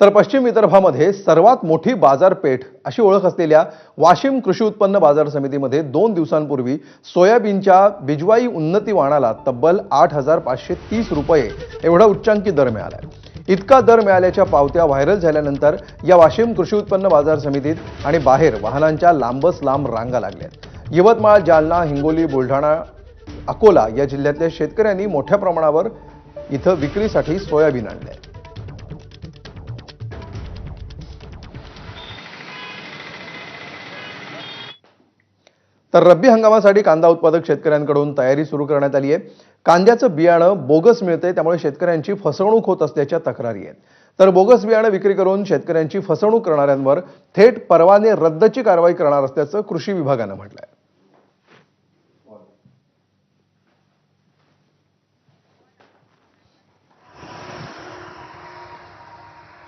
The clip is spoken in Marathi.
तर पश्चिम विदर्भामध्ये सर्वात मोठी बाजारपेठ अशी ओळख असलेल्या वाशिम कृषी उत्पन्न बाजार समितीमध्ये दोन दिवसांपूर्वी सोयाबीनच्या बिजवाई उन्नती वाणाला तब्बल आठ हजार पाचशे तीस रुपये एवढा उच्चांकी दर मिळाला आहे इतका दर मिळाल्याच्या पावत्या व्हायरल झाल्यानंतर या वाशिम कृषी उत्पन्न बाजार समितीत आणि बाहेर वाहनांच्या लांबच लांब रांगा लागल्यात. यवतमाळ जालना हिंगोली बुलढाणा अकोला या जिल्ह्यातल्या शेतकऱ्यांनी मोठ्या प्रमाणावर इथं विक्रीसाठी सोयाबीन आणले तर रब्बी हंगामासाठी कांदा उत्पादक शेतकऱ्यांकडून तयारी सुरू करण्यात आली आहे. कांद्याचं बियाणं बोगस मिळतंय त्यामुळे शेतकऱ्यांची फसवणूक होत असल्याच्या तक्रारी आहेत. तर बोगस बियाणं विक्री करून शेतकऱ्यांची फसवणूक करणाऱ्यांवर थेट परवाने रद्दची कारवाई करणार असल्याचं कृषी विभागानं म्हटलंय.